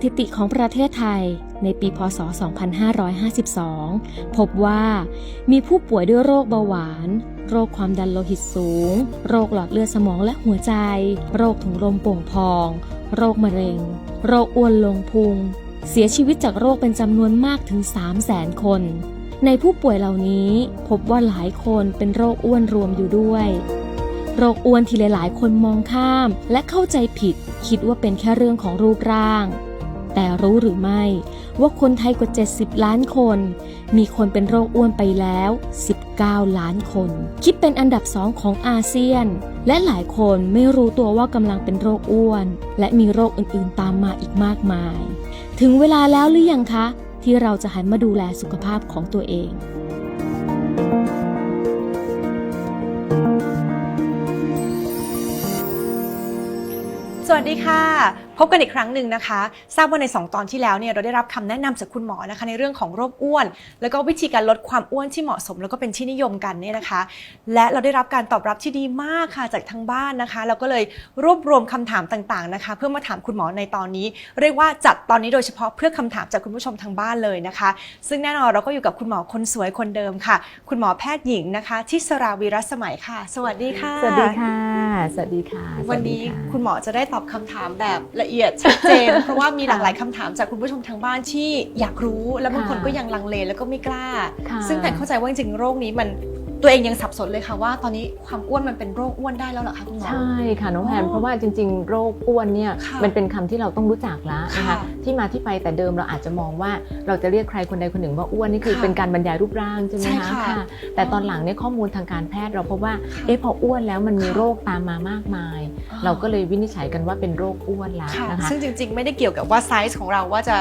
สถิติของประเทศไทยในปีพศ 2552 พบว่ามีผู้ป่วยด้วยโรคเบาหวาน โรคความดันโลหิตสูง โรคหลอดเลือดสมองและหัวใจ โรคถุงลมโป่งพอง โรคมะเร็ง โรคอ้วนลงพุง เสียชีวิตจากโรคเป็นจำนวนมากถึง 3 0 0แสนคน ในผู้ป่วยเหล่านี้พบว่าหลายคนเป็นโรคอ้วนรวมอยู่ด้วยโรคอ้วนที่หลายๆ คนมองข้าม และเข้าใจผิด คิดว่าเป็นแค่เรื่องของรูปร่าง แต่รู้หรือไม่ ว่าคนไทยกว่า 70 ล้านคน มีคนเป็นโรคอ้วนไปแล้ว 19 ล้านคน คิดเป็นอันดับสองของอาเซียน และหลายคนไม่รู้ตัวว่ากำลังเป็นโรคอ้วน และมีโรคอื่นๆตามมาอีกมากมาย ถึงเวลาแล้วหรือยังคะ ที่เราจะหันมาดูแลสุขภาพของตัวเองสวัสดีค่ะ พบกันอีกครั้งหนึ่งนะคะ ทราบว่าใน 2 ตอนที่แล้วเนี่ยเราได้รับคำแนะนำจากคุณหมอนะคะในเรื่องของโรคอ้วน แล้วก็วิธีการลดความอ้วนที่เหมาะสม แล้วก็เป็นที่นิยมกันเนี่ยนะคะ และเราได้รับการตอบรับที่ดีมากค่ะจากทางบ้านนะคะ เราก็เลยรวบรวมคำถามต่างๆนะคะ เพื่อมาถามคุณหมอในตอนนี้ เรียกว่าจัดตอนนี้โดยเฉพาะเพื่อคำถามจากคุณผู้ชมทางบ้านเลยนะคะ ซึ่งแน่นอนเราก็อยู่กับคุณหมอคนสวยคนเดิมค่ะ คุณหมอแพทย์หญิงนะคะทิสราวีรสมัยค่ะ สวัสดีค่ะ สวัสดีค่ะ สวัสดีค่ะ วันนี้สดีะคุณหมอจะได้ตอบคำถามแบบละเอียดชัดเจน เพราะว่ามีหลากหลายคำถามจากคุณผู้ชมทางบ้านที่อยากรู้ และบางคนก็ยังลังเลแล้วก็ไม่กล้า ซึ่งแต่เข้าใจว่าจริงๆโรคนี้มัน ตัวเองยังสับสนเลยค่ะว่า ตอนนี้ความอ้วนมันเป็นโรคอ้วนได้แล้วเหรอคะคุณหมอ ใช่ค่ะน้องแพอ๋นอเพราะว่าจริง ๆ โรคอ้วนเนี่ยค่ะมันเป็นคำที่เราต้องรู้จักแล้วนะคะค่ะที่มาที่ไปแต่เดิมเราอาจจะมองว่าเราจะเรียกใครคนใดคนหนึ่งว่าอ้วนนี่คือค่ะเป็นการบรรยายรูปร่างใช่ไหมใช่คะค่ะแต่ตอนหลังเนี่ยข้อมูลทางการแพทย์เราพบว่าค่ะเอ๊ะพออ้วนแล้วมันมีค่ะ โรคตามมามากมายอ๋อเราก็เลยวินิจฉัยกันว่าเป็นโรคอ้วนแล้วค่ะนะคะ ซึ่งจริง ๆ ไม่ได้เกี่ยวกับว่าไซส์ของเราว่าจะ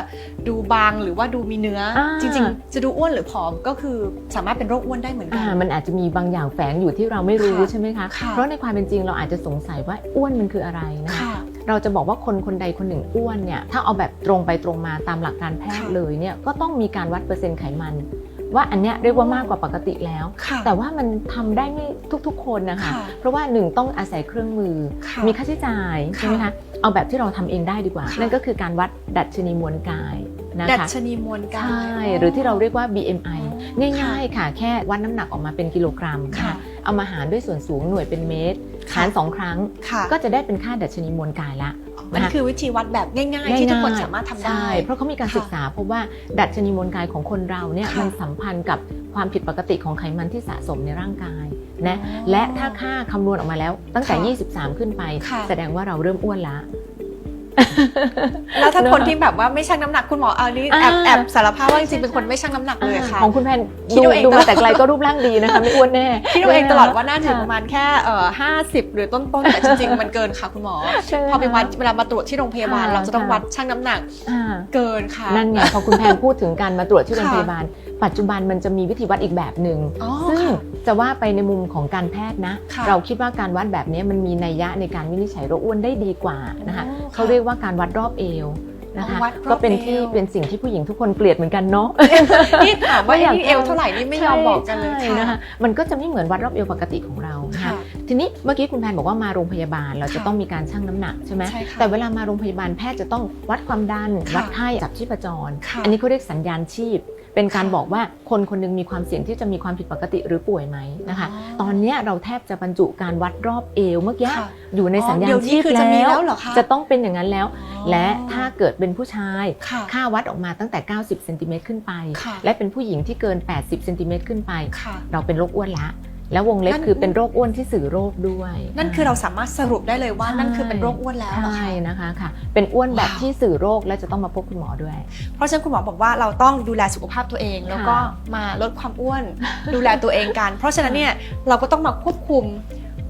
ดูบางหรือว่าดูมีเนื้ออา จริง ๆ จะดูอ้วนหรือผอมก็คือสามารถเป็นโรคอ้วนได้เหมือนกัอ่ามันอาจจะมีบางอย่างแฝงอยู่ที่เราไม่รู้ค่ะใช่ไหมคะค่ะเพราะในความเป็นจริงเราอาจจะสงสัยว่าอ้วนมันคืออะไรนะคะค่ะเราจะบอกว่าคนคนใดคนหนึ่งอ้วนเนี่ยถ้าเอาแบบตรงไปตรงมาตามหลักการแพทย์ค่ะเลยเนี่ยก็ต้องมีการวัดเปอร์เซ็นต์ไขมัน ว่าอันเนี้ยเรียกว่ามากกว่าปกติแล้วค่ะแต่ว่ามันทำได้ไม่ทุกๆ คนนะคะค่ะเพราะว่าหนึ่งต้องอาศัยเครื่องมือค่ะมีค่าใช้จ่ายใช่ไหมคะเอาแบบที่เราทำเองได้ดีกว่าค่ะนั่นก็คือการวัดดัชนีมวลกายนะดัคะชนีมวลกาใช่ยหรือที่เราเรียกว่า BMI อ๋อ ง่ายๆค่ะ แค่วัดน้ำหนักออกมาเป็นกิโลกรัมนะค่ะคะเอามาหารด้วยส่วนสูงหน่วยเป็นเมตรค่ะหารสองครั้งค่ะก็จะได้เป็นค่าดัชนีมวลกายละนั่นนะคะคือวิธีวัดแบบง่ายๆ ที่ทุกคนสามารถทำได้ใช่เพราะเขามีการค่ะศึกษาพบว่าดัชนีมวลกายของคนเราเนี่ยค่ะมันสัมพันธ์กับความผิดปกติของไขมันที่สะสมในร่างกายนะอ๋อและถ้าค่าคำนวณออกมาแล้วตั้งแต่ค่ะ23 ขึ้นไปค่ะแสดงว่าเราเริ่มอ้วนละ แล้วถ้าเนอะคนที่แบบว่าไม่ชั่งน้ำหนักคุณหมอเอานี่แอบอ่าแอบสารภาพว่าจริงๆเป็นคนไม่ชั่งน้ำหนักเลยค่ะของคุณแพนคิดดูเอาเองดูตลอมาดแต่ไกลก็รูปร่างดีนะคะไม่อ้วนแน่คิดเอาเองตลอดว่าน่าถึงค่ประมาณแค่เอ่อห้าสิบหรือต้นๆแต่จริงๆมันเกินค่ะคุณหมอใช่ไหมพอไปวัดเวลามาตรวจที่โรงพยาบาลค่ะเราจะต้องค่ะวัดชั่งน้ำหนักอ่าเกินค่ะนั่นไงพอคุณแพนพูดถึงการมาตรวจที่โรงค่ะพยาบาล ปัจจุบันมันจะมีวิธีวัดอีกแบบหนึ่งอ๋อซึ่งค่ะจะว่าไปในมุมของการแพทย์นะค่ะเราคิดว่าการวัดแบบนี้มันมีนัยยะในการวินิจฉัยโรคอ้วนได้ดีกว่านะคะอ๋อค่ะ เขาเรียกว่าการวัดรอบเอวนะคะอ๋อวัดรอบก็เป็นที่เอวเป็นสิ่งที่ผู้หญิงทุกคนเกลียดเหมือนกันเนาะนี่ถามว่าไม่อยากนี่เอวเท่าไหร่นี่ไม่ยอมบอกกันเลยใช่ค่ะนะคะมันก็จะไม่เหมือนวัดรอบเอวปกติของเรานะคะค่ะทีนี้เมื่อกี้คุณแพนบอกว่ามาโรงพยาบาลเราจะค่ะต้องมีการชั่งน้ำหนักใช่ไหมใช่ค่ะแต่เวลามาโรงพยาบาลแพทย์จะต้องวัดความดันค่ะวัดไข้จับชีพจรค่ะอันนี้เขาเรียกสัญญาณชีพ เป็นการค่ะบอกว่าคนคนหนึงมีความเสี่ยงที่จะมีความผิดปกติหรือป่วยไหมนะคะอ๋อตอนเนี้ยเราแทบจะบรรจุการวัดรอบเอวเมื่อกี้ค่ะอยู่ในสัญญาอ๋อเดี๋ณยวนี้ชีพคือจะมีแล้แล้ววเหรอคะจะต้องเป็นอย่างนั้นแล้วอ๋อและถ้าเกิดเป็นผู้ชายค่ะค่าวัดออกมาตั้งแต่ 90เซนติเมตรขึ้นไปค่ะและเป็นผู้หญิงที่เกิน 80เซนติเมตรขึ้นไปค่ะเราเป็นโรคอ้วนละ แล้ววงเล็บนั่นคือเป็นโรคอ้วนที่สื่อโรคด้วย นั่นคือเราสามารถสรุปได้เลยว่าใช่นั่นคือเป็นโรคอ้วนแล้วเหรอใช่คะนะคะค่ะ เป็นอ้วนแบบว้าวที่สื่อโรคและจะต้องมาพบคุณหมอด้วย เพราะฉะนั้นคุณหมอบอกว่าเราต้องดูแลสุขภาพตัวเอง แล้วก็มาลดความอ้วนดูแลตัวเองกัน เพราะฉะนั้นเนี่ยเราก็ต้องมาควบคุม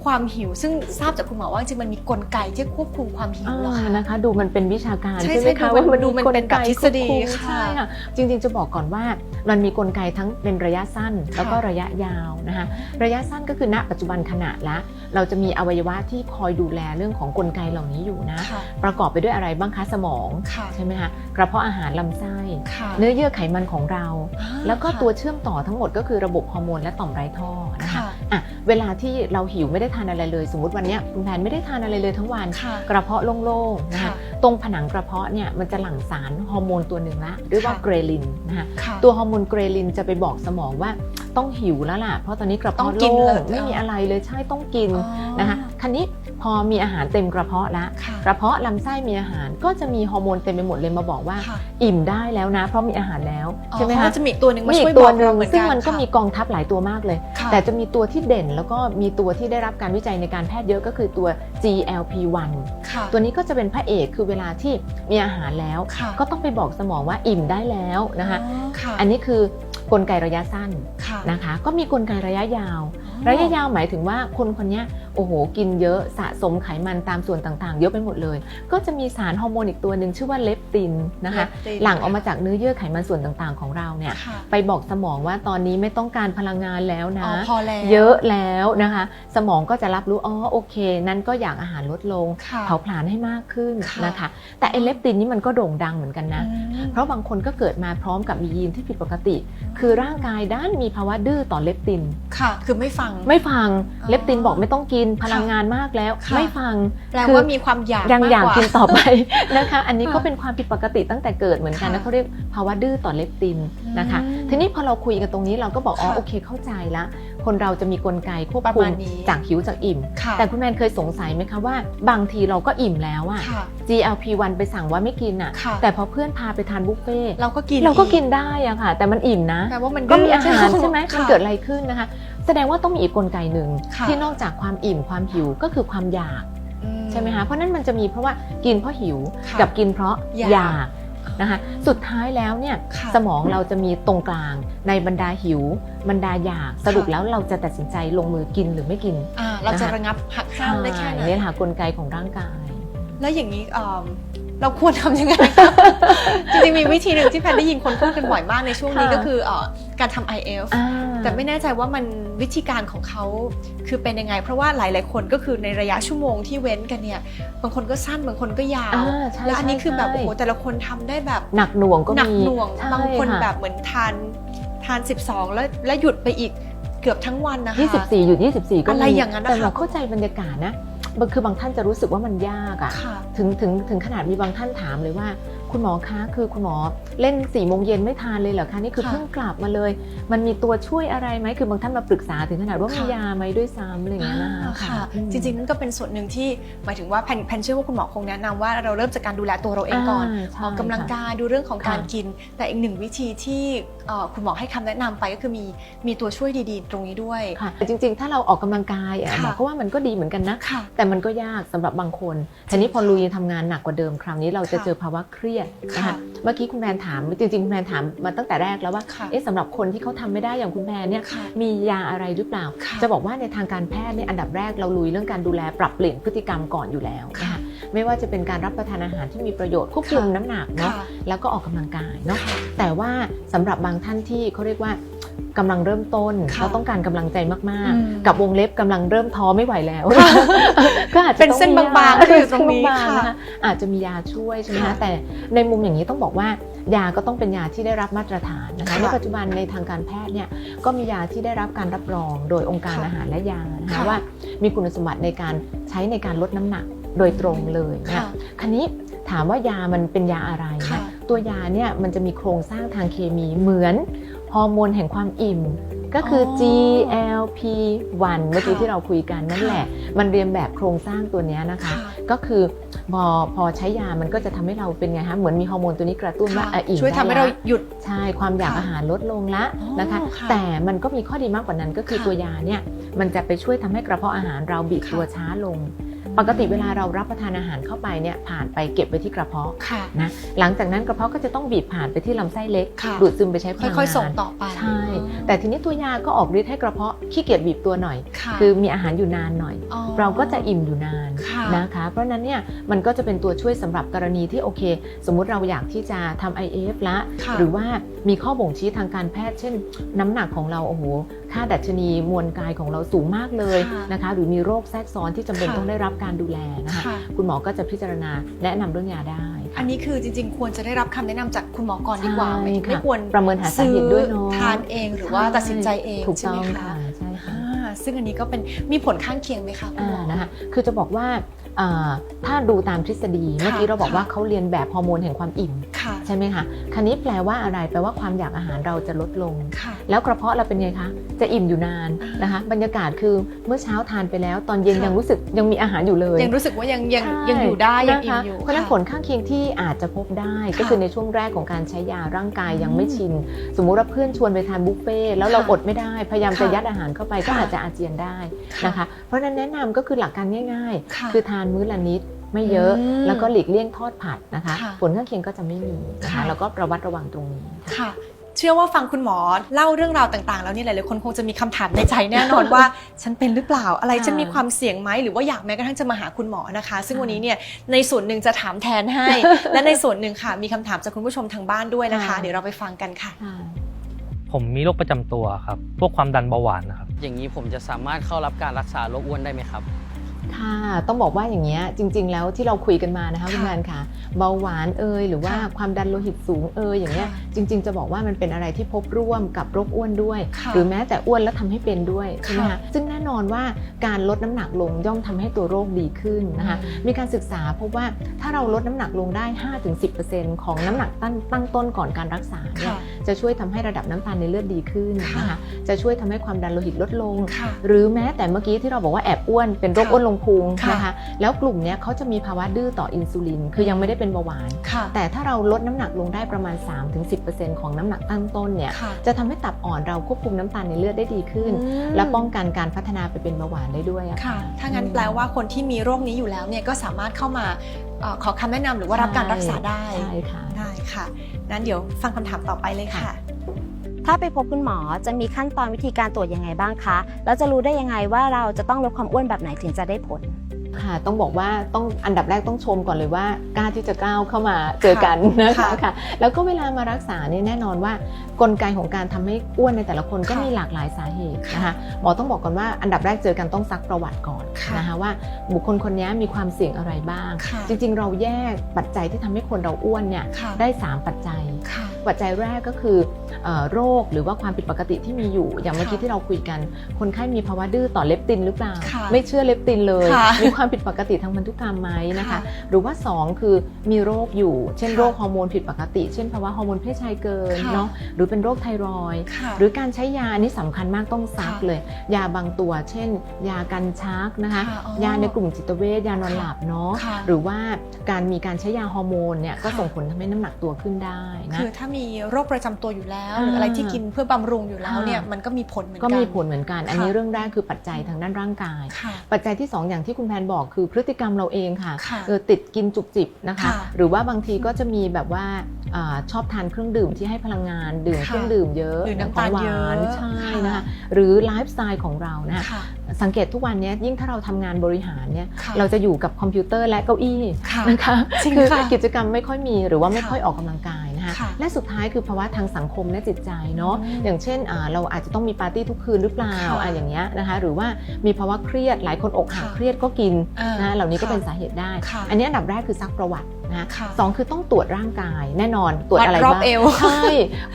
ความหิว ซึ่งทราบจากคุณหมอว่าจริงๆมันมีกลไกที่ควบคุมความหิวเหรออ่าคะนะคะ ดูมันเป็นวิชาการใช่ใช่ไหมใช่คะดูมันว่ามันดูมันกลเป็นแบบไกทฤษฎีควบคุมค่ะใช่ค่ะจริงๆจะบอกก่อนว่ามันมีกลไกทั้งเป็นระยะสั้นแล้วก็ระยะยาวนะคะระยะสั้นก็คือณปัจจุบันขณะละเราจะมีอวัยวะที่คอยดูแลเรื่องของกลไกเหล่านี้อยู่นะค่ะประกอบไปด้วยอะไรบ้างคะสมองค่ะใช่ไหมคะกระเพาะอาหารลำไส้ค่ะเนื้อเยื่อไขมันของเราอ่าแล้วก็ค่ะตัวเชื่อมต่อทั้งหมดก็คือระบบฮอร์โมนและต่อมไร้ท่อนะคะค่ะอะเวลาที่เราหิวไม่ได้ทานอะไรเลย สมมติวันเนี้ยคุณแพนไม่ได้ทานอะไรเลยทั้งวันค่ะกระเพาะโล่งๆนะคะค่ะตรงผนังกระเพาะเนี่ยมันจะหลั่งสารฮอร์โมนตัวหนึ่งละเรียกว่าค่ะเกรลินนะคะค่ะตัวฮอร์โมนเกรลินจะไปบอกสมองว่าต้องหิวแล้วล่ะเพราะตอนนี้กระต้อเพาะงกินโล่เลงยไม่มีอะไรเลยใช่ต้องกินอ๋อนะคะคันนี้ พอมีอาหารเต็มกระเพาะแล้วค่ะกระเพาะลำไส้มีอาหารก็จะมีฮอร์โมนเต็มไปหมดเลยมาบอกว่าค่ะอิ่มได้แล้วนะ เพราะมีอาหารแล้วอ๋อใช่ไหมเพราคะว่าจะมีอีกตัวหนึ่งมามีช่อีวยกบตัวอกหนึ่เรางเหมือนซึ่งกันมันก็ค่ะมีกองทัพหลายตัวมากเลยค่ะแต่จะมีตัวที่เด่นแล้วก็มีตัวที่ได้รับการวิจัยในการแพทย์เยอะก็คือตัว GLP-1 ค่ะตัวนี้ก็จะเป็นพระเอกคือเวลาที่มีอาหารแล้วค่ะก็ต้องไปบอกสมองว่าอิ่มได้แล้วนะคะอ๋อค่ะอันนี้คือ กลไกระยะสั้นค่ะนะคะ ก็มีกลไกระยะยาวอ๋อระยะยาวหมายถึงว่าคนคนเนี้ยโอ้โหกินเยอะสะสมไขมันตามส่วนต่างๆ เยอะไปหมดเลย ก็จะมีสารฮอร์โมนอีกตัวหนึ่งชื่อว่าเลปตินนะคะเลปตินหลั่งออกมาจากเนื้อเยื่อไขมันส่วนต่างๆของเราเนี่ยค่ะไปบอกสมองว่าตอนนี้ไม่ต้องการพลังงานแล้วนะอ๋อพอแล้วเยอะแล้วนะคะ สมองก็จะรับรู้อ๋อโอเค นั้นก็อยากอาหารลดลงค่ะเผาผลาญให้มากขึ้นค่ะนะคะ แต่ไอเลปตินนี่มันก็โด่งดังเหมือนกันนะอืมเพราะบางคนก็เกิดมาพร้อมกับมียีนที่ผิดปกติคือร่างกายด้านมีภาวะดื้อต่อเลปติน ค่ะ คือไม่ฟัง ไม่ฟังอ๋อเลปตินบอกไม่ต้องกินพลังงานมากแล้วค่ะไม่ฟัง แปลคือว่ามีความอยากยังมากอยากว่ากินต่อไปนะคะ อันนี้ก็ค่ะเป็นความผิดปกติตั้งแต่เกิดเหมือนกันนะค่ะเขาเรียกภาวะดื้อต่อเลปตินนะคะอืมทีนี้พอเราคุยกันตรงนี้เราก็บอกอ๋อค่ะโอเคเข้าใจละ คนเราจะมีกลไกควบประคุมามณนี้จากหิวจากอิ่มค่ะแต่คุณแมนเคยสงสัยไหมคะว่า บางทีเราก็อิ่มแล้วอะค่ะ GLP-1 ไปสั่งว่าไม่กินอะค่ะแต่พอเพื่อนพาไปทานบุฟเฟ่ต์เราก็กินเราก็อีกินได้อะค่ะ แต่มันอิ่มนะแปลว่ามันก็มีอาหารดื้ใช่ไหมค่ะมันเกิดอะไรขึ้นนะคะ แสดงว่าต้องมีอีกกลไกหนึ่งค่ะที่นอกจากความอิ่มความหิวก็คือความอยากอืใช่ไหมคะเพราะนั้นมันจะมีเพราะว่ากินเพราะหิวค่ะกับกินเพราะอยากอยาก นะคะสุดท้ายแล้วเนี่ยค่ะสมองเราจะมีตรงกลางในบรรดาหิว บรรดาอยากสรุปค่ะแล้วเราจะตัดสินใจลงมือกินหรือไม่กินอ่าเราจะนะคะระงับหักห้ามได้แค่ไหนเนี่ยค่ะกลไกของร่างกาย แล้วอย่างนี้เอิ่มเราควรทำยังไง จริงๆ มีวิธีหนึ่งที่แพนได้ยินคนพูดกันบ่อยมากในช่วงนี้ค่ะก็คือเอ่อการทำ IF อ่า แต่ไม่แน่ใจว่ามันวิธีการของเขาคือเป็นยังไง เพราะว่าหลาย ๆ คนก็คือในระยะชั่วโมงที่เว้นกันเนี่ยบางคนก็สั้นบางคนก็ยาวอ่าใช่แล้วอันนี้ใช่คือแบบใช่โอ้โหแต่ละคนทำได้แบบหนักหน่วงก็หนักมีหน่วงใช่บางคนะแบบเหมือนทานทาน 12 แล้วแล้วหยุดไปอีกเกือบทั้งวันนะคะ24หยุด24 ก็มีอะไรอย่างนั้นนะคะแต่เราเข้าใจบรรยากาศนะบางคือบางท่านจะรู้สึกว่ามันยากอะค่ะถึงถึงถึงขนาดมีบางท่านถามเลยว่า คุณหมอคะคือคุณหมอเล่น4ี่โมงเย็นไม่ทานเลยเหรอคะนี่คือค่ะเพิ่งกลับมาเลย มันมีตัวช่วยอะไรไหมคือบางท่านมาปรึกษาถึงขนาดว่ามีค่ะยาไหมด้วยซ้ำอะไรอย่างเงี้ยนะอ่าคะค่ะอืมจริงๆนั่นก็เป็นส่วนหนึ่งที่หมายถึงว่าแพนแพนเชื่อว่าคุณหมอคงแนะนำว่าเราเริ่มจากการดูแลตัวเราเองก่อนอ่าใช่ออกกำลังกายดูเรื่องของการค่ะกิน แต่อีกหนึ่งวิธีที่ เอ่อคุณหมอให้คำแนะนำไปก็คือมีมีตัวช่วยดีๆ ตรงนี้ด้วย ค่ะแต่จริงๆ ถ้าเราออกกำลังกายอะค่ะ หมอก็ว่ามันก็ดีเหมือนกันนะ ค่ะ แต่มันก็ยากสำหรับบางคนทีนี้พอลุยทำงานหนักกว่าเดิมคราวนี้เราจะค่ะเจอภาวะเครียดนะค่ะคะเมื่อกี้คุณแพนถามจริงๆคุณแพนถามมาตั้งแต่แรกแล้วว่าค่ะ เอ๊ะสำหรับคนที่เขาทำไม่ได้อย่างคุณแพนเนี่ยค่ะ มียาอะไรหรือเปล่า ค่ะ จะบอกว่าในทางการแพทย์เนี่ยอันดับแรกเราลุยเรื่องการดูแลปรับเปลี่ยนพฤติกรรมก่อนอยู่แล้วนะค่ะ คะไม่ว่าจะเป็นการรับประทานอาหารที่มีประโยชน์ควบคุมค่ะ น้ำหนักเนาะค่ะแล้วก็ออกกำลังกายเนาะ ค่ะ แต่ว่าสำหรับบางท่านที่เขาเรียกว่ากำลังเริ่มต้นค่ะเราต้องการกำลังใจมากอืมๆกับวงเล็บกำลังเริ่มท้อไม่ไหวแล้ว ก็อาจจะเป็นเส้นต้องมีบางๆยที่อยู่ตรงนี้เป็เส้นบางๆค่ะนะคะอาจจะมียาช่วยใช่ไหมค่ะคะแต่ในมุมอย่างนี้ต้องบอกว่ายาก็ต้องเป็นยาที่ได้รับมาตรฐานนะคะค่ะในปัจจุบันในทางการแพทย์เนี่ยก็มียาที่ได้รับการรับรองโดยองค์การค่ะอาหารและยานะคะค่ะว่ามีคุณสมบัติในการใช้ในการลดน้ำหนักโดยตรงเลยนะค่ะคันนี้ถามว่ายามันเป็นยาอะไรค่ะนะ ตัวยาเนี่ยมันจะมีโครงสร้างทางเคมีเหมือนฮอร์โมนแห่งความอิ่ม ก็คือออ GLP-1 เมื่อกี้ค่ะที่เราคุยกันนั่นค่ะแหละ มันเรียนแบบโครงสร้างตัวเนี้ยนะคะค่ะก็คือพอพอใช้ยามันก็จะทำให้เราเป็นไงคะเหมือนมีฮอร์โมนตัวนี้กระตุ้นว่าค่ะอะอิ่มช่วยทำให้ได้เราละหยุดใช่ความอยากค่ะอาหารลดลงละอ๋อนะคะค่ะแต่มันก็มีข้อดีมากกว่านั้นก็คือค่ะตัวยาเนี่ยมันจะไปช่วยทำให้กระเพาะอาหารเราบีบค่ะตัวช้าลง ปกติเวลาเรารับประทานอาหารเข้าไปเนี่ยผ่านไปเก็บไว้ที่กระเพาะค่ะนะหลังจากนั้นกระเพาะก็จะต้องบีบผ่านไปที่ลำไส้เล็กค่ะดูดซึมไปใช้พลังงานค่อยๆส่งต่อไปใช่แต่ทีนี้ตัวยาก็ออกฤทธิ์ให้กระเพาะขี้เกียจบีบตัวหน่อยค่ะคือมีอาหารอยู่นานหน่อยอ๋อเราก็จะอิ่มอยู่นานค่ะนะคะ เพราะฉะนั้นเนี่ยมันก็จะเป็นตัวช่วยสำหรับกรณีที่โอเค สมมุติเราอยากที่จะทำ IF ละค่ะหรือว่ามีข้อบ่งชี้ทางการแพทย์ เช่น น้ำหนักของเราโอ้โหค่าดัชนีมวลกายของเราสูงมากเลยค่ะนะคะ หรือมีโรคแทรกซ้อนที่จำเป็นค่ะต้องได้รับการดูแลนะคะค่ะ คุณหมอก็จะพิจารณาแนะนำเรื่องยาได้อัค่ะนนี้คือจริง ๆ ควรจะได้รับคำแนะนำจากคุณหมอก่อนดีกว่าใช่ไม่ค่ะไม่ควรประเมินหาสาเหตุด้วยเนาะซื้อทานเองหรือว่าตัดสินใจเองถูกใช่ต้ไหอมงคะค่ะใช่ค่ะ อ่าซึ่งอันนี้ก็เป็นมีผลข้างเคียงไหมคะคุณหมอ อ่านะคะคือจะบอกว่าอ่า ถ้าดูตามทฤษฎีค่ะเมื่อกี้เราบอกค่ะว่าเขาเรียนแบบฮอร์โมนแห่งความอิ่มค่ะใช่ไหมคะคันนี้แปลว่าอะไรแปลว่าความอยากอาหารเราจะลดลงค่ะแล้วกระเพาะเราเป็นไงคะจะอิ่มอยู่นานอ่านนะคะบรรยากาศคือเมื่อเช้าทานไปแล้วตอนเย็นค่ะยังรู้สึกยังมีอาหารอยู่เลย ยังรู้สึกว่ายังยังใช่ยังอยู่ได้ยังนะอิ่มคะอยู่เพราะฉะนั้นค่ผลข้างเคียงที่อาจจะพบได้ก็ค่ะคือในช่วงแรกของการใช้ยาร่างกายยังไม่อืมชิน สมมุติว่าเพื่อนชวนไปทานบุฟเฟ่ต์แล้วเราค่ะอดไม่ได้พยายามจะค่ะยัดอาหารเข้าไปก็ค่ะอาจจะอาเจียนได้นะคะ เพราะฉะนั้นแนะนำก็คือหลักการง่ายค่ะๆคือทานมื้อละนิดไม่เยอะอืมแล้วก็หลีกเลี่ยงทอดผัดนะคะค่ะผลข้างเคียงก็จะไม่มีนะค่ะคะแล้วก็ระวัดระวังตรงนี้ค่ะค่ะเชื่อว่าฟังคุณหมอเล่าเรื่องราวต่างๆ แล้วเนี่ยหลายๆคนคงจะมีคำถามในใจแน่นอนว่า ฉันเป็นหรือเปล่าอะไรค่ะฉันมีความเสี่ยงไหมหรือว่าอยากแม้กระทั่งจะมาหาคุณหมอนะคะ ซึ่งค่ะวันนี้เนี่ยในส่วนหนึ่งจะถามแทนให้ และในส่วนหนึ่งค่ะ มีคำถามจากคุณผู้ชมทางบ้านด้วยนะคะค่ะเดี๋ยวเราไปฟังกันค่ะค่ะผมมีโรคประจำตัวครับพวกความดันเบาหวานนะครับอย่างนี้ผมจะสามารถเข้ารับการรักษาโรคอ้วนได้ไหมครับ ค่ะต้องบอกว่าอย่างเงี้ยจริง ๆ แล้วที่เราคุยกันมานะคะคุณค่ะแมนค่ะ เบาหวานเอ่ยหรือว่าค่ะความดันโลหิตสูงเอ่ยอย่างเงี้ยค่ะจริง ๆ จะบอกว่ามันเป็นอะไรที่พบร่วมกับโรคอ้วนด้วยค่ะหรือแม้แต่อ้วนแล้วทำให้เป็นด้วยใช่ไหมค่ะคะซึ่งแน่นอนว่าการลดน้ำหนักลงย่อมทำให้ตัวโรคดีขึ้นนะคะอืมมีการศึกษาพบว่าถ้าเราลดน้ำหนักลงได้ 5-10%ของน้ำหนักตั้งตั้งต้นก่อนการรักษาเนี่ยค่ะจะช่วยทำให้ระดับน้ำตาลในเลือดดีขึ้นค่ะนะคะจะช่วยทำให้ความดันโลหิตลดลงค่ะหรือแม้แต่เมื่อกี้ที่เราบอกว่าแอบอ้วนเป็นโรคค่ะอ้วนลงพุงค่ะนะคะแล้วกลุ่มเนี้ยเขาจะมีภาวะดื้อต่ออินซูลิน คือยังไม่ได้เป็นเบาหวานค่ะแต่ถ้าเราลดน้ำหนักลงได้ประมาณ 3-10%ของน้ำหนักตั้งต้นเนี่ยค่ะจะทำให้ตับอ่อนเราควบคุมน้ำตาลในเลือดได้ดีขึ้นอืมและป้องกันการพัฒนาไปเป็นเบาหวานได้ด้วยอะค่ะ ถ้างั้นแปลว่าคนที่มีโรคนี้อยู่แล้วเนี่ยก็สามารถเข้ามาเอ่อขอคำแนะนำหรือว่ารับการรักษาได้ใช่ค่ะได้ค่ะนั้นเดี๋ยวฟังคำถามต่อไปเลยค่ะ ถ้าไปพบคุณหมอจะมีขั้นตอนวิธีการตรวจยังไงบ้างคะ แล้วจะรู้ได้ยังไงว่าเราจะต้องลดความอ้วนแบบไหนถึงจะได้ผล ค่ะต้องบอกว่าต้องอันดับแรกต้องชมก่อนเลยว่ากล้าที่จะก้าวเข้ามาเจอกันนะคะค่ะค่ะแล้วก็เวลามารักษาเนี่ยแน่นอนว่ากลไกของการทำให้อ้วนในแต่ละคนก็ค่ะมีหลากหลายสาเหตุค่ะนะคะหมอต้องบอกก่อนว่าอันดับแรกเจอกันต้องซักประวัติก่อนค่ะนะคะว่าบุคคลคนนี้มีความเสี่ยงอะไรบ้างค่ะจริงๆ เราแยกปัจจัยที่ทำให้คนเราอ้วนเนี่ยค่ะได้ 3 ปัจจัยค่ะปัจจัยแรกก็คือเอ่อโรคหรือว่าความผิดปกติที่มีอยู่อย่างเมื่อกี้ค่ะที่เราคุยกัน คนไข้มีภาวะดื้อต่อเลปตินหรือเปล่าค่ะไม่เชื่อเลปตินเลยค่ะมีความผิดปกติทางพันธุกรรมไหมนะคะค่ะหรือว่า 2 คือมีโรคอยู่ เช่นค่ะโรคฮอร์โมนผิดปกติ เช่นภาวะฮอร์โมนเพศชายเกินค่ะเนาะหรือเป็นโรคไทรอยด์ค่ะหรือการใช้ยาอันนี้สำคัญมากต้องซักค่ะเลย ยาบางตัว เช่น ยากันชักนะคะค่ะอ๋อยาในกลุ่มจิตเวชยานอนหลับเนาะค่ะหรือว่าการมีการใช้ยาฮอร์โมนเนี่ยก็ค่ะส่งผลทำให้น้ำหนักตัวขึ้นได้นะคือถ้ามีโรคประจำตัวอยู่แล้วอ่าหรืออะไรที่กินเพื่อบำรุงอยู่แล้วเนี่ยค่ะมันก็มีผลเหมือนก็กันมีผลเหมือนกัน อันนี้ค่ะเรื่องแรกคือปัจจัยทางด้านร่างกายค่ะปัจจัยที่ 2 อย่างที่คุณแพนบอกคือพฤติกรรมเราเองค่ะค่ะเออติดกินจุกจิบนะคะค่ะหรือว่าบางทีก็จะมีแบบว่าอาชอบทานเครื่องดื่มที่ให้พลังงานดื่มค่ะเครื่องดื่มเยอะหรือน้ำขอตางลหวาเยอะนใช่ค่ะนะคะหรือไลฟ์สไตล์ของเรานะคะค่ะสังเกตทุกวันเนี้ยยิ่งถ้าเราทำงานบริหารเนี่ยค่ะเราจะอยู่กับคอมพิวเตอร์และเก้าอี้ค่ะนะคะจริงคือค่ะกิจกรรมไม่ค่อยมีหรือว่าไม่ค่ะค่อยออกกำลังกาย นะคะค่ะและสุดท้ายคือภาวะทางสังคมและจิตใจเนาะอืมอย่างเช่นอ่าเราอาจจะต้องมีปาร์ตี้ทุกคืนหรือเปล่าค่ะอะอย่างเงี้ยนะคะหรือว่ามีภาวะเครียดหลายคนอกหักค่ะเครียดก็กินอ่านนะเหล่านี้ก็ค่ะเป็นสาเหตุได้ค่ะอันนี้อันดับแรกคือซักประวัติ นะค่ะสองคือต้องตรวจร่างกายแน่นอนตรวจวัดอะไรรอบบ้างเอวใช่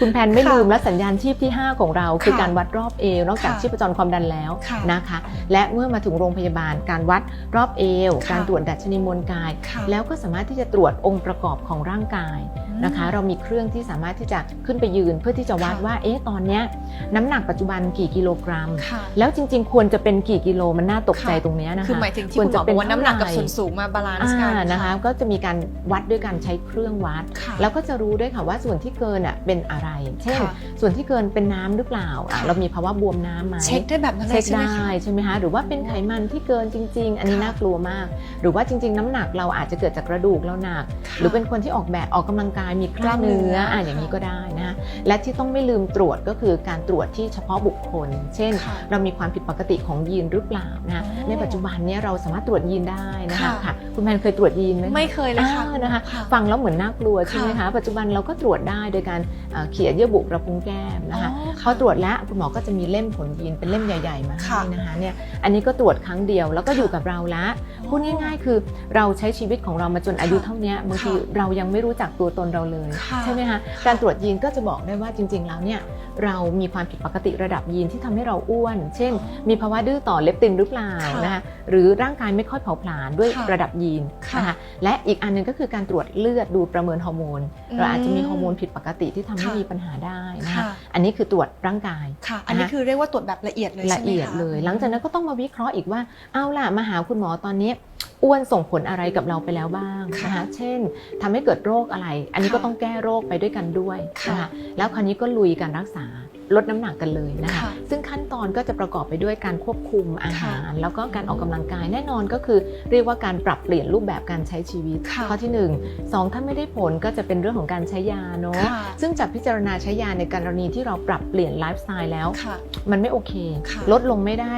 คุณแพนไม่ค่ะลืมและสัญญาณชีพที่ 5 ของเรา คือค่ะการวัดรอบเอวนอกจากค่ะชีพจรความดันแล้วค่ะนะคะ และเมื่อมาถึงโรงพยาบาลการวัดรอบเอวค่ะการตรวจดัชนีมวลกายค่ะแล้วก็สามารถที่จะตรวจองค์ประกอบของร่างกายนะคะ เรามีเครื่องที่สามารถที่จะขึ้นไปยืนเพื่อที่จะวัดค่ะว่าเอ๊ะตอนเนี้ยน้ำหนักปัจจุบันกี่กิโลกรัมค่ะแล้วจริง ๆ ควรจะเป็นกี่กิโลมันน่าตกใจค่ะตรงเนี้ยนะคะคือหมายถึงที่วคุรณหมจะอเป็บอกว่าน้ำหนักกับเท่ส่วนสูงมาบาลานซ์กัอ่านนะคะ ก็จะมีการวัดด้วยการใช้เครื่องวัดค่ะแล้วก็จะรู้ด้วยค่ะว่าส่วนที่เกินอะเป็นอะไร เช่นค่ะส่วนที่เกินเป็นน้ำหรือเปล่าอะค่ะเรามีภาวะบวมน้ำไหมเช็คได้แบบนั้นเลเช็ยคใช่ไหมได้คะใช่ไหมคะหรือว่าเป็นไขมันที่เกินจริง ๆ อันนี้ค่ะน่ากลัวมาก หรือว่าจริง ๆ น้ำหนักเราอาจจะเกิดจากกระดูกเราหนักค่ะหรือเป็นคนที่ออกแบบออกกำลังกายมีกล้ามเนื้ออะอย่างนี้ก็ได้นะคะและที่ต้องไม่ลืมตรวจก็คือการตรวจที่เฉพาะบุคคล เช่นค่ะเรามีความผิดปกติของยีนหรือเปล่านะอ๋อในปัจจุบันเนี้เราสามารถตรวจยีนได้นะคะค่ะค่ะคุณแมนเคยตรวจยีนไหมะไม่เคยเลยค่ะอ่านะคะค่ะฟังแล้วเหมือนน่ากลัวใช่ไหมค่ะคะ ปัจจุบันเราก็ตรวจได้โดยการเอ่อเขียนเยื่อบุกระพุ้งแก้มนะคะอ๋อพอตรวจแล้วคุณหมอก็จะมีเล่มผลยีนเป็นเล่มใหญ่ ๆ มาค่ะให้นะคะเนี่ยอันนี้ก็ตรวจครั้งเดียวแล้วก็อยู่กับเราละพูดง่าย ๆ คือเราใช้ชีวิตของเรามาจนอายุเท่านี้บางทีค่ะเรายังไม่รู้จักตัวตนเราเลยค่ะใช่ไหมคะค่ะการตรวจยีนก็จะบอกได้ว่าจริง ๆ แล้วเนี่ยเรามีความผิดปกติระดับยีนที่ทำให้เราอ้วน เช่น มีภาวะดื้อต่อเลปตินหรือเปล่าค่ะนะคะหรือร่างกายไม่ค่อยเผาผลาญด้วยค่ะระดับยีนค่ะนะคะและอีกอันหนึงก็คือการตรวจเลือดดูประเมินฮอร์โมนอืมเราอาจจะมีฮอร์โมนผิดปกติที่ทำให้ค่ะมีปัญหาได้นะคะค่ะอันนี้คือตรวจร่างกายค่ะ อันนี้นะคะคือเรียกว่าตรวจแบบละเอียดเลยละใช่ไหมเอียดคะเลย หลังจากนั้นก็ต้องมาวิเคราะห์อีกว่าเอาล่ะมาหาคุณหมอตอนนี้ อ้วนส่งผลอะไรกับเราไปแล้วบ้างนะคะเช่นทำให้เกิดโรคอะไร อันนี้ก็ต้องแก้โรคไปด้วยกันด้วยนะคะแล้วคราวนี้ก็ลุยการรักษาลดน้ำหนักกันเลยนะคะค่ะซึ่งขั้นตอนก็จะประกอบไปด้วยการควบคุมอาหาร แล้วก็การออกกำลังกายแน่นอนก็คือ เรียกว่าการปรับเปลี่ยนรูปแบบการใช้ชีวิตค่ะข้อที่หนึ่งสองถ้าไม่ได้ผลก็จะเป็นเรื่องของการใช้ยาเนาะค่ะซึ่งจากพิจารณาใช้ยาในกรณีที่เราปรับเปลี่ยนไลฟ์สไตล์แล้วค่ะมันไม่โอเคค่ะลดลงไม่ได้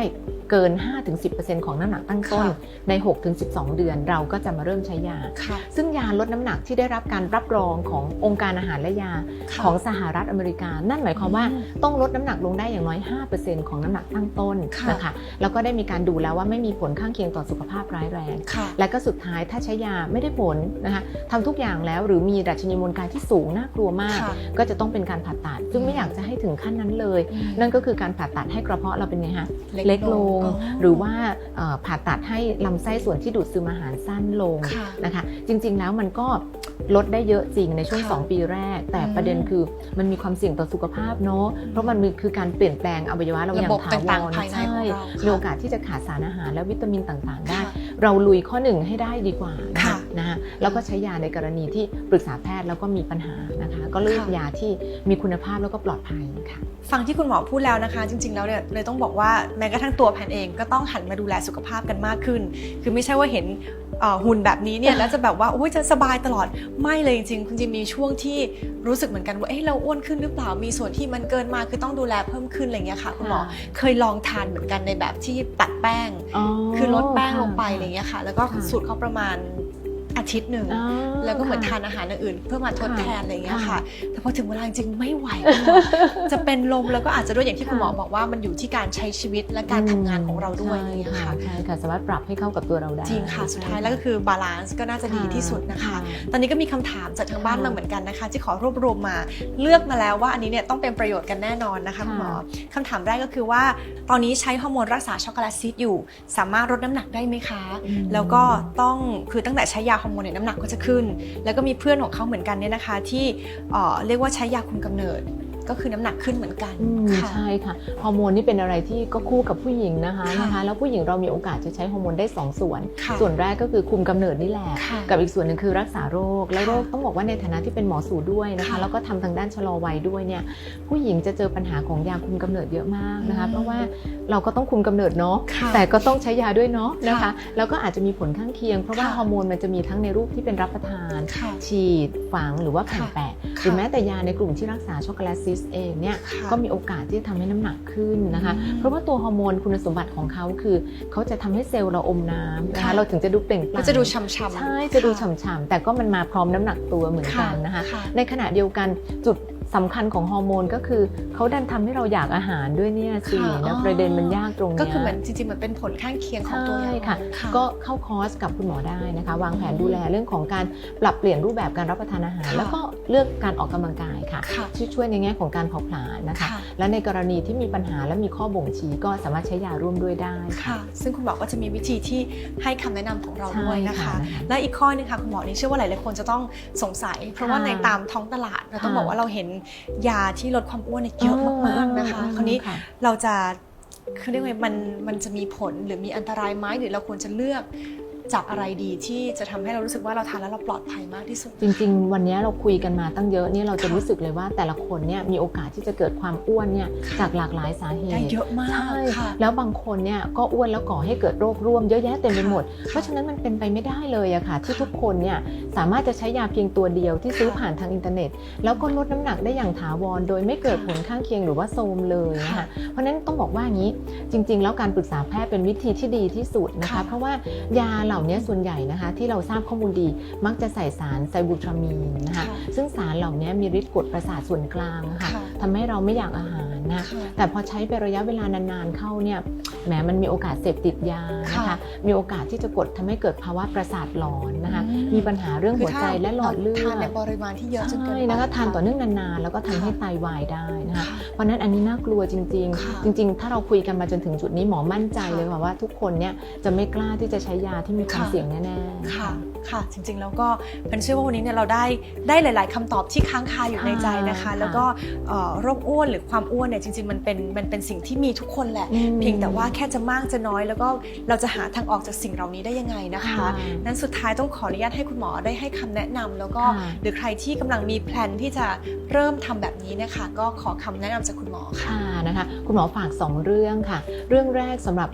เกิน 5-10%ของน้ำหนักตั้งต้นค่ะใน 6-12 เดือนเราก็จะมาเริ่มใช้ยาค่ะซึ่งยาลดน้ำหนักที่ได้รับการรับรองขององค์การอาหารและยาค่ะของสหรัฐอเมริกา นั่นหมายความว่าอืมต้องลดน้ำหนักลงได้อย่างน้อย 5%ของน้ำหนักตั้งต้นค่ะนะคะแล้วก็ได้มีการดูแล้วว่าไม่มีผลข้างเคียงต่อสุขภาพร้ายแรงค่ะและก็สุดท้ายถ้าใช้ยาไม่ได้ผลนะคะทำทุกอย่างแล้วหรือมีดัชนีมวลกายที่สูงน่ากลัวมากค่ะก็จะต้องเป็นการผ่าตัด ซึ่งไม่อยากจะให้ถึงขั้นนั้นเลย นั่นก็คือการผ่าตัดให้กระเพาะเราเป็นไงฮะเล็กลงอ๋อหรือว่าเอ่อผ่าตัดให้ลำไส้ส่วนที่ดูดซึมอาหารสั้นลงค่ะนะคะ จริง ๆ แล้วมันก็ลดได้เยอะจริงในช่วงค่ะ2ปีแรก แต่อืมประเด็นคือมันมีความเสี่ยงต่อสุขภาพเนาะเพราะมันมีคือการเปลี่ยนแปลงอวัยวะเราอย่าระบบงถาวต่างรๆภายในใช่ของเราค่ะมีโอกาสที่จะขาดสารอาหารและวิตามินต่างๆ ได้ค่ะเราลุยข้อหนึ่งให้ได้ดีกว่า นะค่ะคะนะคะแล้วก็ใช้ยาในกรณีที่ปรึกษาแพทย์แล้วก็มีปัญหานะคะ ก็เลือกค่ะยาที่มีคุณภาพแล้วก็ปลอดภัยค่ะฟังที่คุณหมอพูดแล้วนะคะ จริง ๆ แล้วเนี่ยเลยต้องบอกว่าแม้กระทั่งตัวแพนเองก็ต้องหันมาดูแลสุขภาพกันมากขึ้น คือไม่ใช่ว่าเห็นเอ่อหุ่นแบบนี้เนี่ยแล้วจะแบบว่าโอ้ยจะสบายตลอดไม่เลยจริงๆคุณจิมมีช่วงที่รู้สึกเหมือนกันว่าเอ๊ะเราอ้วนขึ้นหรือเปล่ามีส่วนที่มันเกินมาคือต้องดูแลเพิ่มขึ้นอะไรอย่างเงี้ยค่ะคุณหมอเคยลองทานเหมือนกันในแบบที่ตัดแป้ง คือลดแป้งลงไปอะไรอย่างเงี้ยค่ะ แล้วก็ค่ะสูตรเขาประมาณ อาทิตย์หนึ่งอ๋อแล้วก็เหมือนค่ะ ทานอาหารอย่างอื่น เพื่อมาทดค่ะแทนอะไรอย่างเงี้ยค่ะ ค่ะแต่พอถึงเวลาจริงๆไม่ไหวคุณหมอจะเป็นลมแล้วก็อาจจะด้วยอย่างที่คุณหมอบอกว่ามันอยู่ที่การใช้ชีวิตและการทำงานของเราด้วยอะไรอย่างเงี้ยใช่ค่ะใช่ค่ะ สามารถปรับให้เข้ากับตัวเราได้จริงค่ะ สุดท้ายแล้วก็คือบาลานซ์ก็น่าจะดีที่สุดนะคะ ตอนนี้ก็มีคำถามจากทางบ้านมาเหมือนกันนะคะ ที่ขอรวบรวมมาเลือกมาแล้วว่าอันนี้เนี่ยต้องเป็นประโยชน์กันแน่นอนนะคะคุณหมอคำถามแรกก็คือว่า ตอนนี้ใช้ฮอร์โมนรักษาช็อกโกแลตซีดอยู่ สามารถลดน้ำหนักได้ไหมคะ อืม แล้วก็ต้องคือตั้งแต่ใช้ยาฮอร์โมนเนี่ยน้ำหนักก็จะขึ้น แล้วก็มีเพื่อนของเขาเหมือนกันเนี่ยนะคะที่เอ่อเรียกว่าใช้ยาคุมกำเนิด ก็คือน้ำหนักขึ้นเหมือนกันอืมค่ะใช่ค่ะฮอร์โมนนี่เป็นอะไรที่ก็คู่กับผู้หญิงนะคะค่ะนะคะ แล้วผู้หญิงเรามีโอกาสจะใช้ฮอร์โมนได้ 2 ส่วนค่ะส่วนแรกก็คือคุมกำเนิดนี่แหละค่ะกับอีกส่วนหนึ่งคือรักษาโรค และค่ะโรคต้องบอกว่าในฐานะที่เป็นหมอสูด้วยนะคะค่ะแล้วก็ทำทางด้านชะลอวัยด้วยเนี่ยผู้หญิงจะเจอปัญหาของยาคุมกำเนิดเยอะมากนะคะอืมเพราะว่าเราก็ต้องคุมกำเนิดเนาะค่ะแต่ก็ต้องใช้ยาด้วยเนาะนะคะค่ะแล้วก็อาจจะมีผลข้างเคียงเพราะว่าค่ะฮอร์โมนมันจะมีทั้งในรูปที่เป็นรับประทานค่ะฉีดฝังหรือว่าแผ่นค่ะแปะค่ะหรือแม้แต่ยาในกลุ่มที่รักษาช็อกโกแลตซิสเองเนี่ยค่ะก็มีโอกาสที่จะทำให้น้ำหนักขึ้นนะคะอืมเพราะว่าตัวฮอร์โมนคุณสมบัติของเขาคือเขาจะทำให้เซลล์เราอมน้ำนะค่ะคะเราถึงจะดูเปล่งปลั่ก็ง จะดูช่ำๆใช่จะดูค่ฉ่ำๆแต่ก็มันมาพร้อมน้ำหนักตัวเหมือนกันนะคะค่ะในขณะเดียวกันจุด สำคัญของฮอร์โมนก็คือเขาดันทำให้เราอยากอาหารด้วยเนี่ยสิค่ะนะอ๋อประเด็นมันยากตรงเนี้ยก็คือเหมือนจริงๆมันเป็นผลข้างเคียงของตัวยาใช่ค่ะค่ะ ก็เข้าคอร์สกับคุณหมอได้นะคะ วางแผนดูแลเรื่องของการปรับเปลี่ยนรูปแบบการรับประทานอาหารค่ะแล้วก็เลือกการออกกำลังกายค่ะค่ะที่ช่วยในแง่ของการเผาผลาญนะคะค่ะและในกรณีที่มีปัญหาและมีข้อบ่งชี้ก็สามารถใช้ยาร่วมด้วยได้ค่ะ ซึ่งคุณหมอก็จะมีวิธีที่ให้คำแนะนำของเราใช่ด้วยนะคะนะคะ และอีกข้อหนึงค่ะคุณหมอนี่เชื่อว่าหลายๆคนจะต้องสงสัย เพราะว่าค่ะในตามท้องตลาดเราต้องค่ะบอกว่าเราเห็นยาที่ลดความอ้วนเนี่ยเยอะมากๆนะคะคราวนี้ค่ะเราจะคือเรียกว่าไงมันมันจะมีผลหรือมีอันตรายไหมหรือเราควรจะเลือก จับอะไรดีที่จะทำให้เรารู้สึกว่าเราทานแล้วเราปลอดภัยมากที่สุด จริง ๆ วันนี้เราคุยกันมาตั้งเยอะเนี่ยเราจะค่ะรู้สึกเลยว่าแต่ละคนเนี่ยมีโอกาสที่จะเกิดความอ้วนเนี่ยค่ะจากหลากหลายสาเหตุได้เยอะมากใช่ค่ะแล้วบางคนเนี่ยก็อ้วนแล้วก่อให้เกิดโรคร่วมเยอะแยะเต็มไปหมดค่ะเพราะฉะนั้นมันเป็นไปไม่ได้เลยอะค่ะ ที่ทุกคนเนี่ยสามารถจะใช้ยาเพียงตัวเดียวที่ซื้อค่ะผ่านทางอินเทอร์เน็ต แล้วก็ลดน้ำหนักได้อย่างถาวร โดยไม่เกิดค่ะผลข้างเคียงหรือว่าโทรมเลยนะค่ะคะเพราะฉะนั้นต้องบอกว่าอย่างนี้จริง ๆ แล้วการปรึกษาแพทย์เป็นวิธีที่ดีที่สุดนะคะค่ะเพราะว่ายาเหล่านี้ส่วนใหญ่นะคะที่เราทราบข้อมูลดีมักจะใส่สารไซบูทรามีนนะคะค่ะซึ่งสารเหล่านี้มีฤทธิ์กดประสาทส่วนกลางอะค่ะค่ะทำให้เราไม่อยากอาหาร นะค่ะแต่พอใช้ไประยะเวลานานๆเข้าเนี่ยแหมมันมีโอกาสเสพติดยานะคะค่ะมีโอกาสที่จะกดทำให้เกิดภาวะประสาทหลอนนะคะอืมมีปัญหาเรื่องหัวใจและหลอดเลือทานในดปริมาณที่เยอะจนเกินใช่ไปนะคะทานต่อเนื่องนานๆ แล้วก็ทำให้ค่ะไตวายได้นะคะค่ะเพราะฉะนั้นอันนี้น่ากลัวจริงค่ะๆจริง ๆ ถ้าเราคุยกันมาจนถึงจุดนี้หมอมั่นใจค่ะเลยค่ะว่าทุกคนเนี่ยจะไม่กล้าที่จะใช้ยาที่มีความค่ะเสี่ยงแน่ๆค่ะค่ะ จริงๆ แล้วก็เป็นเชื่อว่าวันนี้เนี่ยเราได้ได้หลาย ๆคำตอบที่ค้างคาอยู่ในใจนะคะค่ะแล้วก็เอ่อโรคอ้วนหรือความอ้วนเนี่ยจริงๆมันเป็นมันเป็นสิ่งที่มีทุกคนแหละอืมเพียงแต่ว่าแค่จะมากจะน้อย แล้วก็เราจะหาทางออกจากสิ่งเหล่านี้ได้ยังไงนะคะค่ะนั้นสุดท้ายต้องขออนุญาตให้คุณหมอได้ให้คำแนะนำแล้วก็ค่ะหรือใครที่กำลังมีแพลนที่จะเริ่มทำแบบนี้นะคะ ก็ขอคำแนะนำจากคุณหมอค่ะค่ะนะคะคุณหมอฝาก 2 เรื่องค่ะ เรื่องแรกสำหรับ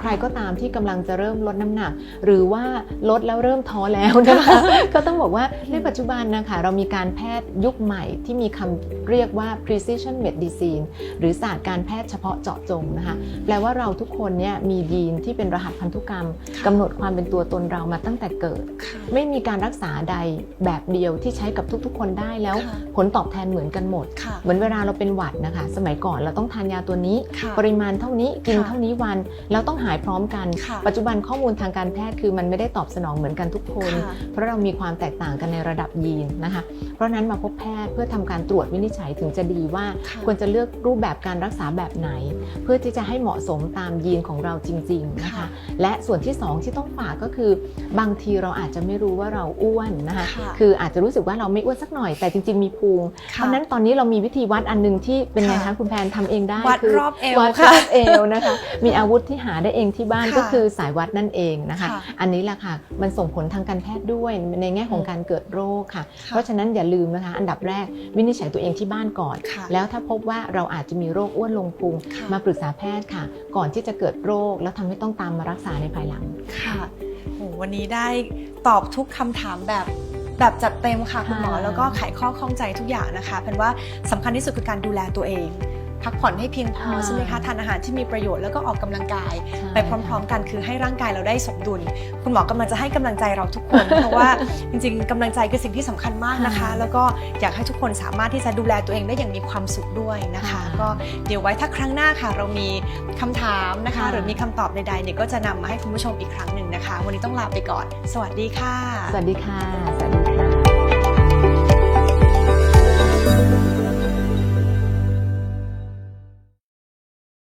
ใครก็ตามที่กำลังจะเริ่มลดน้ำหนัก หรือว่าลดแล้วเริ่มท้อแล้วนะคะก็ต้องบอกว่าในปัจจุบันนะคะเรามีการแพทย์ยุคใหม่ที่มีคำเรียกว่า precision medicine หรือศาสตร์การแพทย์เฉพาะเจาะจงนะคะแปลว่าเราทุกคนเนี่ยมียีนที่เป็นรหัสพันธุกรรมกำหนดความเป็นตัวตนเรามาตั้งแต่เกิดค่ะไม่มีการรักษาใดแบบเดียวที่ใช้กับทุกๆ คนได้แล้วค่ะผลตอบแทนเหมือนกันหมดค่ะเหมือนเวลาเราเป็นหวัดนะคะ สมัยก่อนเราต้องทานยาตัวนี้ค่ะปริมาณเท่านี้กินค่ะเท่านี้วันแล้วต้องหายพร้อมกันค่ะปัจจุบันข้อมูลทางการแพทย์คือมันไม่ได้ตอบสนองเหมือนกันทุกคนค่ะเพราะเรามีความแตกต่างกันในระดับยีนนะคะ เพราะฉะนั้นมาพบแพทย์เพื่อทำการตรวจวินิจฉัยถึงจะดีว่าค่ะควรจะเลือกรูปแบบการรักษาแบบไหน เพื่อที่จะให้เหมาะสมตามยีนของเราจริงๆนะคะค่ะและส่วนที่สองที่ต้องฝากก็คือบางทีเราอาจจะไม่รู้ว่าเราอ้วนนะคะค่ะคืออาจจะรู้สึกว่าเราไม่อ้วนสักหน่อยแต่จริง ๆ มีพุงเพค่ะราะฉะนั้นตอนนี้เรามีวิธีวัดอันหนึงที่เป็นไงค่ะคะคุณแพนทำเองได้วัดคืรอบเอววัดค่ะรอบเอวนะคะมีอาวุธที่หาได้เองที่บ้านค่ะก็คือสายวัดนั่นเองนะคะค่ะอันนี้แหละค่ะมันส่งผลทางการแพทย์ด้วยในแง่ของการเกิดโรคค่ะค่ะ เพราะฉะนั้นอย่าลืมนะคะ อันดับแรกวินิจฉัยตัวเองที่บ้านก่อนค่ะแล้วถ้าพบว่าเราอาจจะมีโรคอ้วนลงพุงค่ะมาปรึกษาแพทย์ค่ะ ก่อนที่จะเกิดโรคแล้วทำให้ต้องตามมารักษาในภายหลังค่ะโหวันนี้ได้ตอบทุกคำถามแบบแบบจัดเต็มค่ะคุณหมอค่ะแล้วก็ไขข้อข้องใจทุกอย่างนะคะเป็นว่าสำคัญที่สุดคือการดูแลตัวเอง พักผ่อนให้เพียงพอค่ะใช่ไหมคะทานอาหารที่มีประโยชน์แล้วก็ออกกำลังกายใช่ไปพร้อม ๆ กันคือให้ร่างกายเราได้สมดุล คุณหมอกำลังจะให้กำลังใจเราทุกคนเพราะว่าจริงๆกำลังใจคือสิ่งที่สำคัญมากนะคะค่ะแล้วก็อยากให้ทุกคนสามารถที่จะดูแลตัวเองได้อย่างมีความสุขด้วยนะคะค่ะก็เดี๋ยวไว้ถ้าครั้งหน้าค่ะ เรามีคำถามนะคะค่ะหรือมีคำตอบใดๆเนี่ยก็จะนำมาให้คุณผู้ชมอีกครั้งหนึ่งนะคะ วันนี้ต้องลาไปก่อน สวัสดีค่ะ สวัสดีค่ะสวัสดีค่ะ